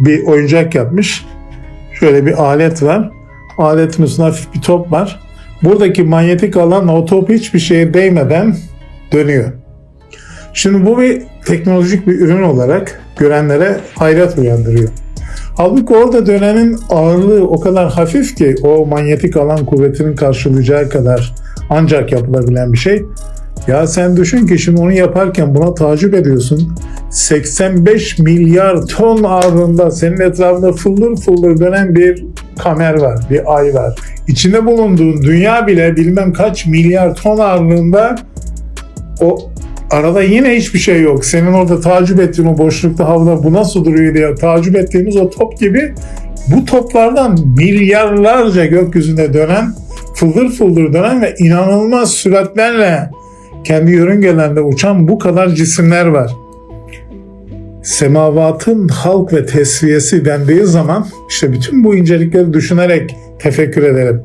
bir oyuncak yapmış. Şöyle bir alet var. Aletin üstünde hafif bir top var. Buradaki manyetik alan o top hiçbir şeye değmeden dönüyor. Şimdi bu bir teknolojik bir ürün olarak görenlere hayret uyandırıyor. Halbuki orada dönenin ağırlığı o kadar hafif ki o manyetik alan kuvvetinin karşılayacağı kadar ancak yapılabilen bir şey. Ya sen düşün ki şimdi onu yaparken buna tacip ediyorsun. 85 milyar ton ağırlığında senin etrafında fıldır fıldır dönen bir kamer var, bir ay var. İçinde bulunduğun dünya bile bilmem kaç milyar ton ağırlığında o arada yine hiçbir şey yok. Senin orada tacip ettiğin o boşlukta havada bu nasıl duruyor diye tacip ettiğimiz o top gibi bu toplardan milyarlarca gökyüzünde dönen, fıldır fıldır dönen ve inanılmaz süratlerle kendi yörüngelerinde uçan bu kadar cisimler var. Semavatın halk ve tesviyesi dendiği zaman işte bütün bu incelikleri düşünerek tefekkür edelim.